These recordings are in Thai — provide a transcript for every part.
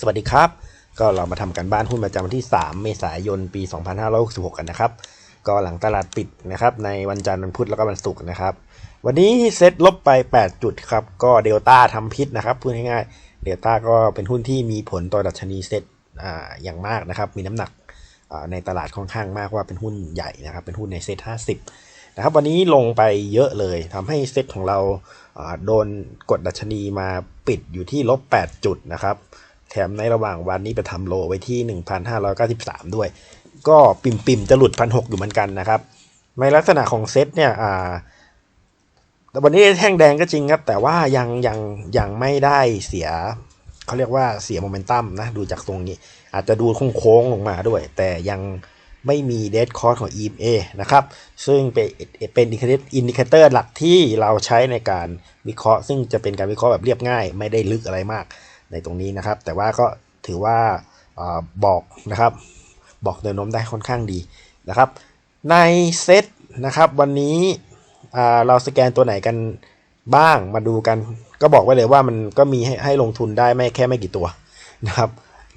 สวัสดีครับ ก็เรามาทำการบ้านหุ้นประจำวันที่ 3 เมษายนปี 2566 กันนะครับ ก็หลังตลาดปิดนะครับ ในวันจันทร์วันพุธแล้วก็วันศุกร์นะครับ วันนี้เซ็ตลบไป 8 จุดครับ ก็เดลต้าทำพิษนะครับพูดง่ายๆเดลต้าก็เป็นหุ้นที่มีผลต่อดัชนีเซ็ตอ่าอย่างมากนะครับ มีน้ำหนักในตลาดค่อนข้างมากว่าเป็นหุ้นใหญ่นะครับ เป็นหุ้นในเซ็ต50 นะครับ วันนี้ลงไปเยอะเลยทำให้เซ็ตของเราอ่าโดนกดดัชนีมาปิดอยู่ที่ลบ 8 จุดนะครับ แถมในระหว่างวันนี้ไปทำโลไว้ที่ 1,593 ด้วย ก็ปิ่มปิมๆจะหลุดพันหอยู่เหมือนกันนะครับ ในลักษณะของเซตเนี่ยอ่าแต่วันนี้แท่งแดงก็จริงครับ แต่ว่ายังยังยังไม่ได้เสียเขาเรียกว่าเสียโมเมนตัมนะดูจากตรงนี้ อาจจะดูโค้งๆลงมาด้วย แต่ยังไม่มีเดดคอร์สของ EMA นะครับ ซึ่งเป็นเป็นอินดิเคเตอร์หลักที่เราใช้ในการวิเคราะห์ ซึ่งจะเป็นการวิเคราะห์แบบเรียบง่าย ไม่ได้ลึกอะไรมาก ในตรงนี้นะครับ แต่ว่าก็ถือว่าอาบอกนะครับ บอกแนวโน้มได้ค่อนข้างดีนะครับ ในเซตนะครับวันนี้เราสแกนตัวไหนกันบ้างมาดูกัน ก็บอกไว้เลยว่ามันก็มีให้ให้ลงทุนได้ไม่แค่ไม่กี่ตัวนะครับ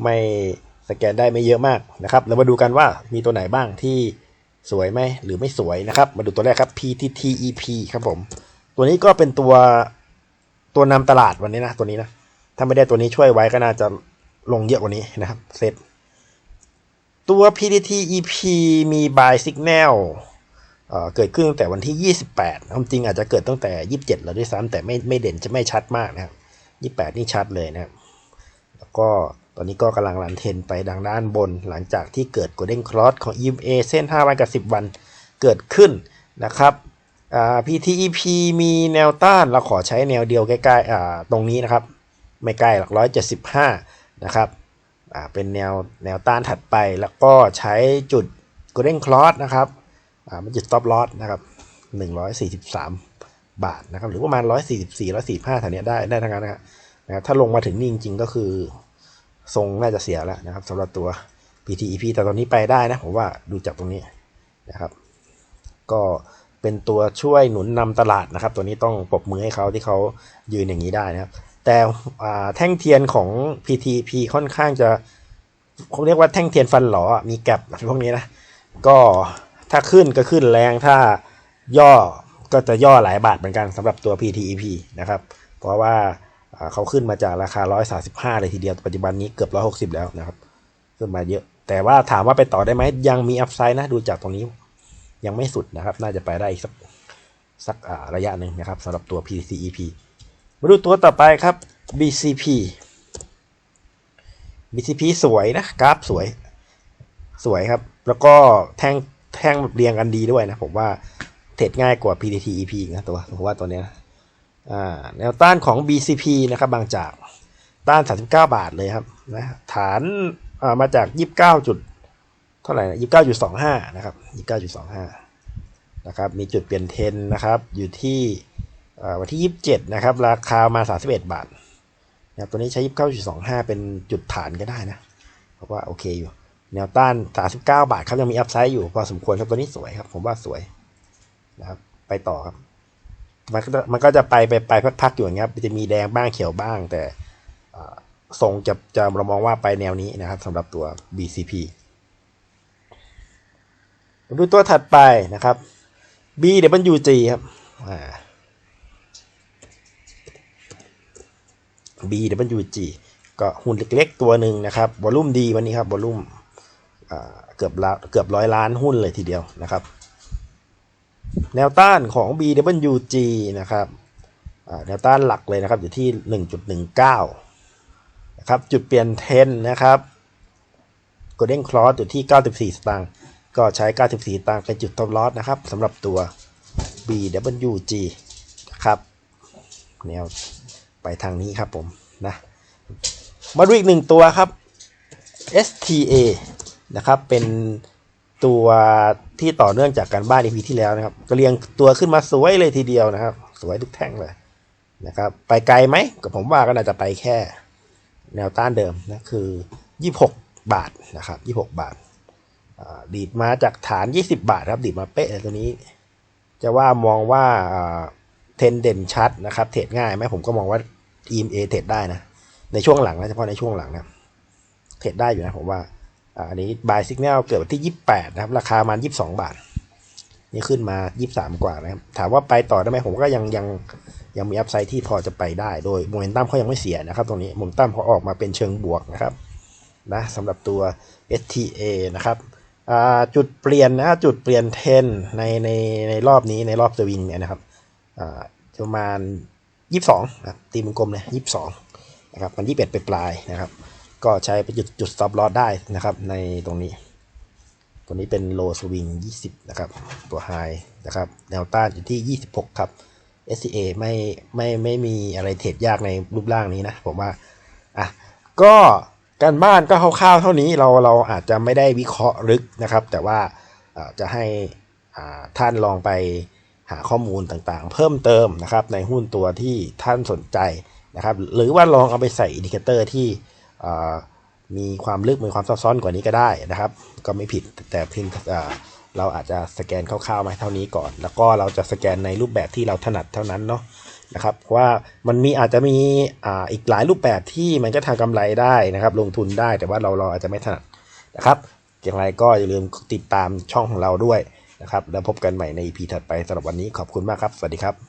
ไม่สแกนได้ไม่เยอะมากนะครับแล้วมาดูกันว่ามีตัวไหนบ้างที่สวยไหมหรือไม่สวยนะครับ มาดูตัวแรกครับ PTTEP ครับผม ตัวนี้ก็เป็นตัวตัวนำตลาดวันนี้นะตัวนี้นะ ถ้าไม่ได้ตัวนี้ช่วยไว้ก็น่าจะลงเยอะกว่านี้นะครับเซตตัว PTT EP มี buy signal เเกิดขึ้นตั้งแต่วันที่ 28ความจริงอาจจะเกิดตั้งแต่ 27 แล้วด้วยซ้ำแต่ไม่ไม่เด่นจะไม่ชัดมากนะครับ 28 นี่ชัดเลยนะครับ แล้วก็ตอนนี้ก็กำลังรันเทนไปดังด้านบน หลังจากที่เกิด Golden Cross ของ EMA เส้น 5 วันกับ 10 วันเกิดขึ้นนะครับ PTEP มีแนวต้านเราขอใช้แนวเดียวใกล้ๆตรงนี้นะครับ ไม่ใกล้หลักร้อยเจ็ดสิบห้านะครับเป็นแนวแนวต้านถัดไปแล้วก็ใช้จุด Golden Cross นะครับอ่าเป็นจุด Stop Loss นะครับหนึ่งร้อยสี่สิบสามบาทนะครับหรือประมาณร้อยสี่สิบสี่ร้อยสี่ห้าแถวนี้ได้ได้ทั้งนั้นนะครับนะครับถ้าลงมาถึงนี่จริงๆก็คือ ทรงน่าจะเสียแล้วนะครับสำหรับตัว PTEP แต่ตอนนี้ไปได้นะผมว่าดูจากตรงนี้นะครับ ก็เป็นตัวช่วยหนุนนำตลาดนะครับ ตัวนี้ต้องปรบมือให้เขาที่เขายืนอย่างนี้ได้นะครับ แต่แท่งเทียนของ PTP ค่อนข้างจะเขาเรียกว่าแท่งเทียนฟันหลอมีแกลบพวกนี้นะ ก็ถ้าขึ้นก็ขึ้นแรงถ้าย่อก็จะย่อหลายบาทเหมือนกันสำหรับตัว PTEP นะครับ เพราะว่าเขาขึ้นมาจากราคา 135 เลยทีเดียว ปัจจุบันนี้เกือบ 160 แล้วนะครับ ขึ้นมาเยอะ แต่ว่าถามว่าไปต่อได้ไหมยังมีอัพไซด์นะ ดูจากตรงนี้ยังไม่สุดนะครับ น่าจะไปได้อีกสักสักระยะหนึ่งนะครับสำหรับตัว PCEP มาดูตัวต่อไปครับ BCP BCP สวยนะกราฟสวย สวยครับ แล้วก็แท่งแท่งแบบเรียงกันดีด้วยนะ ผมว่าเทรดง่ายกว่า PTTEP อีกนะตัวผมว่าตัวเนี้ยนะแนวต้านของ BCP นะครับบางจากต้าน 39 บาทเลยครับนะฐานามาจาก 29 จุด เท่าไหร่นะยี่สิบเก้าจุดสองห้านะครับยี่สิบเก้าจุดสองห้านะครับ มีจุดเปลี่ยนเทนนะครับ อยู่ที่ วันที่ยี่สิบเจ็ดนะครับ ราคามาสามสิบเอ็ดบาทนะครับตัวนี้ใช้ยี่สิบเก้าจุดสองห้าเป็นจุดฐานก็ได้นะเพราะว่าโอเคอยู่ แนวต้านสามสิบเก้าบาทครับ ยังมีอัพไซด์อยู่พอสมควรครับตัวนี้สวยครับ ผมว่าสวยนะครับ ไปต่อครับ มันก็มันก็จะไปไปไปพักๆอยู่อย่างเงี้ยครับจะมีแดงบ้างเขียวบ้าง แต่ทรงจะจะเรามองว่าไปแนวนี้นะครับสำหรับตัว BCP มาดูตัวถัดไปนะครับ BWG ครับ อ่า BWG ก็หุ้นเล็กๆตัวหนึ่งนะครับวอลุ่มดีวันนี้ครับวอลุ่มเกือบละเกือบร้อยล้านหุ้นเลยทีเดียวนะครับ แนวต้านของ BWG นะครับแนวต้านหลักเลยนะครับอยู่ที่ 1.19นะครับจุดเปลี่ยนเทนนะครับ Golden Cross อยู่ที่ 94 สตางค์ก็ใช้ 94 สตางค์เป็นจุดท็อปลอสนะครับสำหรับตัว BWG นะครับแนว ไปทางนี้ครับผมนะมาดูอีกหนึ่งตัวครับ STA นะครับเป็นตัวที่ต่อเนื่องจากการบ้าน EP ที่แล้วนะครับ ก็เรียงตัวขึ้นมาสวยเลยทีเดียวนะครับ สวยทุกแท่งเลยนะครับ ไปไกลไหมก็ผมว่าก็น่าจะไปแค่แนวต้านเดิมนะคือ 26 บาทนะครับ 26 บาทอ่าดีดมาจากฐาน 20 บาทครับดีดมาเป๊ะเลยตัวนี้ จะว่ามองว่า เทรนเด่นชัดนะครับ เทรดง่ายไหมผมก็มองว่า EMA เทรดได้นะ ในช่วงหลังนะเฉพาะในช่วงหลังนะ เทรดได้อยู่นะผมว่า อันนี้ buy signal เกิดวันที่ 28 นะครับ ราคามาณ22 บาท นี่ขึ้นมา 23 กว่านะครับ ถามว่าไปต่อได้ไหมผมก็ยังยังยังมีอัพไซด์ที่พอจะไปได้โดยโมเมนตัมเขายังไม่เสียนะครับ ตรงนี้โมเมนตัมเขาออกมาเป็นเชิงบวกนะครับนะสำหรับตัว STA นะครับจุดเปลี่ยนนะจุดเปลี่ยนเทนในในในรอบนี้ในรอบสวิงเนี่ยนะครับ ประมาณ 22นะตีมันกลมเลย22นะครับมัน 21 ไปปลายนะครับ ก็ใช้เป็นจุดจุด stop loss ได้นะครับ ในตรงนี้ ตัวนี้เป็น low swing 20 นะครับ ตัว high นะครับ แนวต้านอยู่ที่ 26 ครับ SCA ไม่ไม่ไม่มีอะไรเทรดยากในรูปร่างนี้นะ ผมว่าอะก็การบ้านก็คร่าวๆเท่านี้เราเราอาจจะไม่ได้วิเคราะห์ลึกนะครับ แต่ว่าจะให้ท่านลองไป หาข้อมูลต่างๆ เพิ่มเติมนะครับในหุ้นตัวที่ท่านสนใจนะครับ หรือว่าลองเอาไปใส่อินดิเคเตอร์ที่มีความลึกมีความซับซ้อนกว่านี้ก็ได้นะครับ ก็ไม่ผิดแต่เพียงเราอาจจะสแกนคร่าวๆมาเท่านี้ก่อน แล้วก็เราจะสแกนในรูปแบบที่เราถนัดเท่านั้นเนาะนะครับเพราะว่ามันมีอาจจะมีอ่าอีกหลายรูปแบบที่มันก็ทำกำไรได้นะครับ ลงทุนได้แต่ว่าเราเราอาจจะไม่ถนัดนะครับอย่างไรก็อย่าลืมติดตามช่องของเราด้วย นะครับ แล้วพบกันใหม่ใน EP ถัดไปสำหรับวันนี้ขอบคุณมากครับ สวัสดีครับ